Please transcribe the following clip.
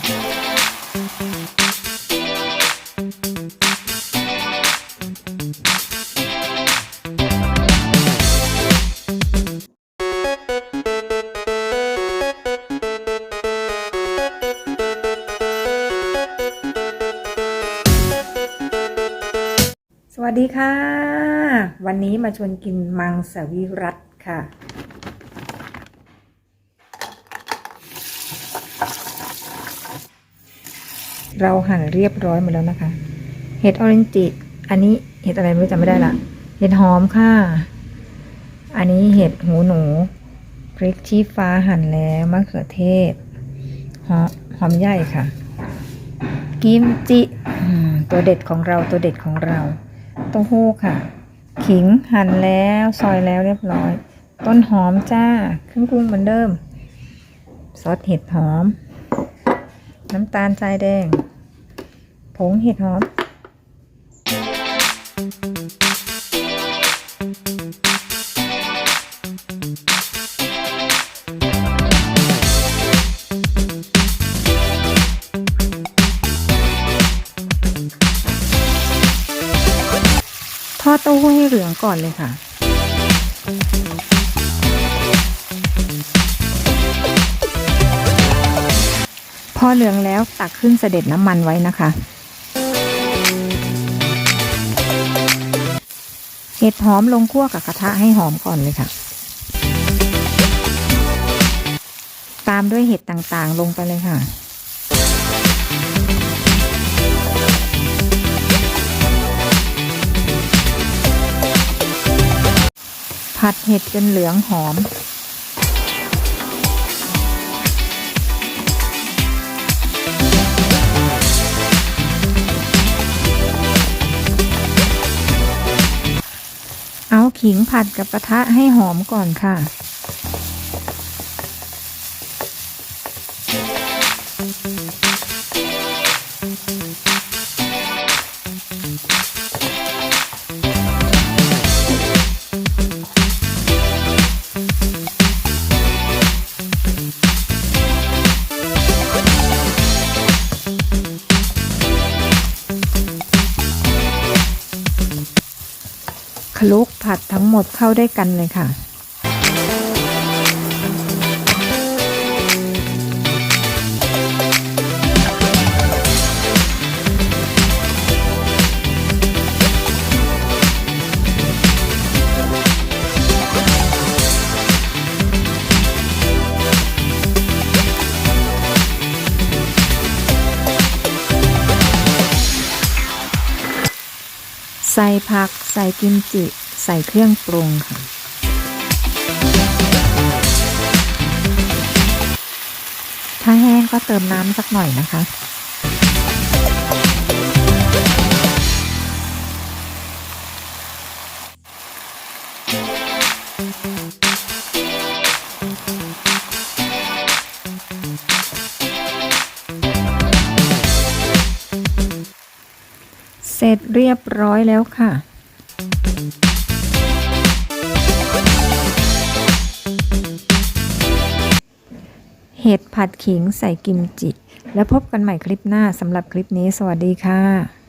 สวัสดีค่ะ วันนี้มาชวนกินมังสวิรัตค่ะ เราหั่นเรียบร้อยหมดแล้วนะคะ เห็ดออเรนจิ อันนี้เห็ดอะไรไม่รู้จำไม่ได้ละเห็ดหอมค่ะ อันนี้เห็ดหูหนู พริกชี้ฟ้าหั่นแล้วมะเขือเทศ หอมหอมใหญ่ค่ะ กิมจิตัวเด็ดของเราตัวเด็ดของเราเต้าหู้ค่ะ ขิงหั่นแล้วซอยแล้วเรียบร้อย ต้นหอมจ้าเครื่องปรุงเหมือนเดิม ซอสเห็ดหอม น้ำตาลทรายแดง ผงเห็ดหอม ทอดเต้าหู้ให้เหลืองก่อนเลยค่ะ พอเหลืองแล้วตักขึ้นเสด็จน้ำมันไว้นะคะ เห็ดหอมลงคั่วกับกระทะให้หอมก่อนเลยค่ะ ตามด้วยเห็ดต่างๆลงไปเลยค่ะผัดเห็ดจนเหลืองหอม ขิงผัดกับกระทะให้หอมก่อนค่ะ คลุกผัดทั้งหมดเข้าได้วยกันเลยค่ะ ใส่ผัก ใส่กิมจิ ใส่เครื่องปรุงค่ะ ถ้าแห้งก็เติมน้ำสักหน่อยนะคะ เสร็จเรียบร้อยแล้วค่ะเห็ดผัดขิงใส่กิมจิ แล้วพบกันใหม่คลิปหน้าสำหรับคลิปนี้สวัสดีค่ะ